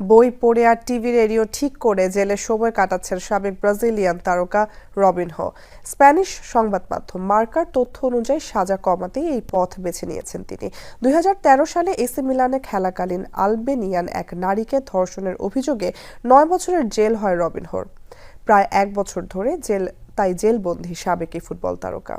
বই পড়ে আর TV radio ঠিক করে জেলে সময় কাটাচ্ছেন সাবেক ব্রাজিলিয়ান তারকা রবিনহো স্প্যানিশ সংবাদ মাধ্যম মার্কার তথ্য অনুযায়ী সাজা কমাতেই এই পথ বেছে নিয়েছেন তিনি। দুই হাজার তেরো সালে এসি মিলানে খেলাকালীন আলবেনিয়ান এক নারীকে ধর্ষণের অভিযোগে নয় বছরের জেল হয় রবিনহোর প্রায় এক বছর ধরে জেল, তাই জেলবন্দী সাবেক ফুটবল তারকা।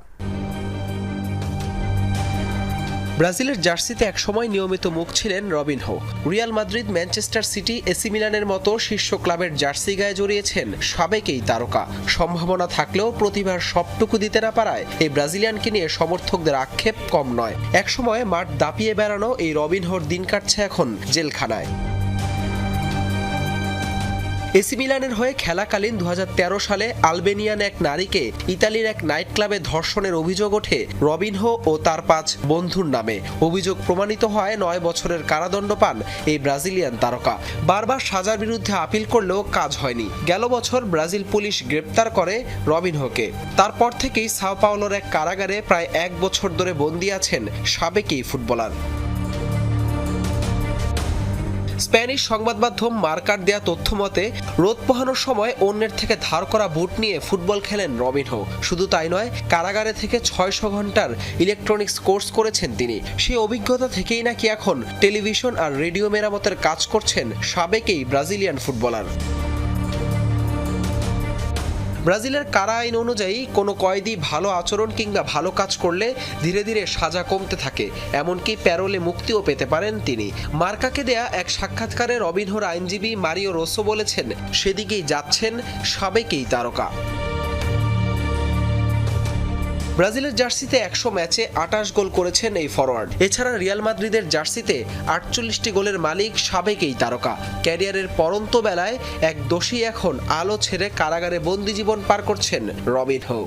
ব্রাজিলের জার্সিতে একসময় নিয়মিত মুখ ছিলেন Robinho Real Madrid, Manchester City, AC মিলানের মতো শীর্ষ ক্লাবের জার্সি গায়ে জড়িয়েছেন সাবেক এই তারকা। সম্ভাবনা থাকলেও প্রতিভার সবটুকু দিতে না পারায় এই ব্রাজিলিয়ানকে নিয়ে সমর্থকদের আক্ষেপ কম নয়। একসময় মাঠ দাপিয়ে বেড়ানো এই রবিন হোর দিন কাটছে এখন জেলখানায়। এসি মিলানের হয়ে খেলাকালীন দু হাজার তেরো সালে আলবেনিয়ান এক নারীকে ইতালির এক নাইট ক্লাবে ধর্ষণের অভিযোগ ওঠে রবিনহো ও তার পাঁচ বন্ধুর নামে। অভিযোগ প্রমাণিত হয় নয় বছরের কারাদণ্ড পান এই ব্রাজিলিয়ান তারকা। বারবার সাজার বিরুদ্ধে আপিল করলেও কাজ হয়নি। গেল বছর ব্রাজিল পুলিশ গ্রেপ্তার করে রবিনহোকে। তারপর থেকেই সাও পাওলোর এক কারাগারে প্রায় এক বছর ধরে বন্দী আছেন সাবেক এই ফুটবলার। স্প্যানিশ সংবাদ মাধ্যম মার্কার দেয়া তথ্য মতে রোদ পোহানোর সময় অন্যের থেকে ধার করা বুট নিয়ে ফুটবল খেলেন রবিনহো। শুধু তাই নয়, কারাগারে থেকে ছয়শো ঘণ্টার ইলেকট্রনিক্স কোর্স করেছেন তিনি। সেই অভিজ্ঞতা থেকেই নাকি এখন টেলিভিশন আর রেডিও মেরামতের কাজ করছেন সাবেকেই ব্রাজিলিয়ান ফুটবলার। ব্রাজিলের কারা আইন অনুযায়ী কোনো কয়েদি ভালো আচরণ কিংবা ভালো কাজ করলে ধীরে ধীরে সাজা কমতে থাকে, এমনকি প্যারোলে মুক্তিও পেতে পারেন তিনি। মার্কাকে দেয়া এক সাক্ষাৎকারে রবিনহোর আইনজীবী মারিও রোসো বলেছেন, সেদিকেই যাচ্ছেন সাবেকেই তারকা। ব্রাজিলের জার্সিতে একশো ম্যাচে আটাশ গোল করেছেন এই ফরওয়ার্ড এছাড়া রিয়াল মাদ্রিদের জার্সিতে আটচল্লিশটি গোলের মালিক সাবেক এই তারকা। ক্যারিয়ারের পরন্ত বেলায় এক দোষী এখন আলো ছেড়ে কারাগারে বন্দি জীবন পার করছেন রবিন হো